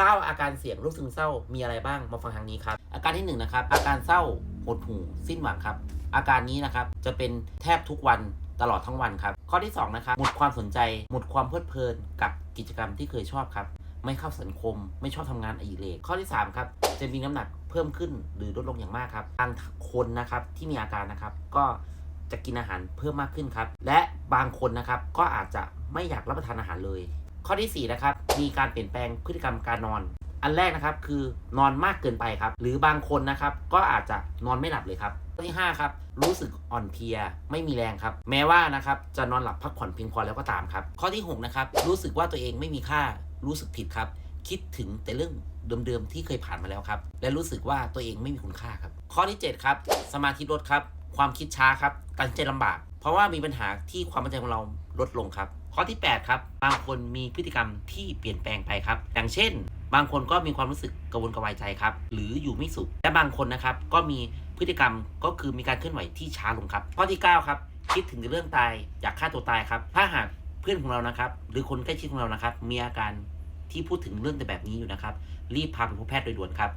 9 อาการเสี่ยงโรคซึมเศร้ามีอะไรบ้างมาฟังทางนี้ครับ อาการที่1นงนะครับ อาการเศร้าหดหู่สิ้นหวังครับ อาการนี้นะครับจะเป็นแทบทุกวันตลอดทั้งวันครับ ข้อที่2นะครับหมดความสนใจ หมดความเพลิดเพลินกับกิจกรรมที่เคยชอบครับ ไม่เข้าสังคม ไม่ชอบทำงานอดิเรกข้อที่3ครับจะมีน้ำหนักเพิ่มขึ้นหรือลดลงอย่างมากครับบางคนนะครับที่มีอาการนะครับ ก็จะกินอาหารเพิ่มมากขึ้นครับ และบางคนนะครับก็อาจจะไม่อยากรับประทานอาหารเลย ข้อที่4นะครับมีการเปลี่ยนแปลงพฤติกรรมการนอน อันแรกนะครับคือนอนมากเกินไปครับ หรือบางคนนะครับก็อาจจะนอนไม่หลับเลยครับข้อที่5ครับรู้สึกอ่อนเพลียไม่มีแรงครับ แม้ว่านะครับจะนอนหลับพักผ่อนเพียงพอแล้วก็ตามครับ ข้อที่6นะครับรู้สึกว่าตัวเองไม่มีค่ารู้สึกผิดครับ คิดถึงแต่เรื่องเดิมๆที่เคยผ่านมาแล้วครับ และรู้สึกว่าตัวเองไม่มีคุณค่าครับ ข้อที่ 7 ครับ สมาธิลดครับ ความคิดช้าครับตัดสินใจลำบาก เพราะว่ามีปัญหาที่ความมั่นใจของเรา ลดลงครับ ข้อที่ 8 ครับ บางคนมีพฤติกรรมที่เปลี่ยนแปลงไปครับ อย่างเช่น บางคนก็มีความรู้สึกกระวนกระวายใจครับ หรืออยู่ไม่สุข และบางคนนะครับก็มีพฤติกรรมก็คือมีการเคลื่อนไหวที่ช้าลงครับ ข้อที่ 9 ครับ คิดถึงเรื่องตายอยากฆ่าตัวตายครับ ถ้าหากเพื่อนของเรานะครับ หรือคนใกล้ชิดของเรานะครับ มีอาการที่พูดถึงเรื่องแต่แบบนี้อยู่นะครับ รีบพาไปพบแพทย์โดยด่วนครับ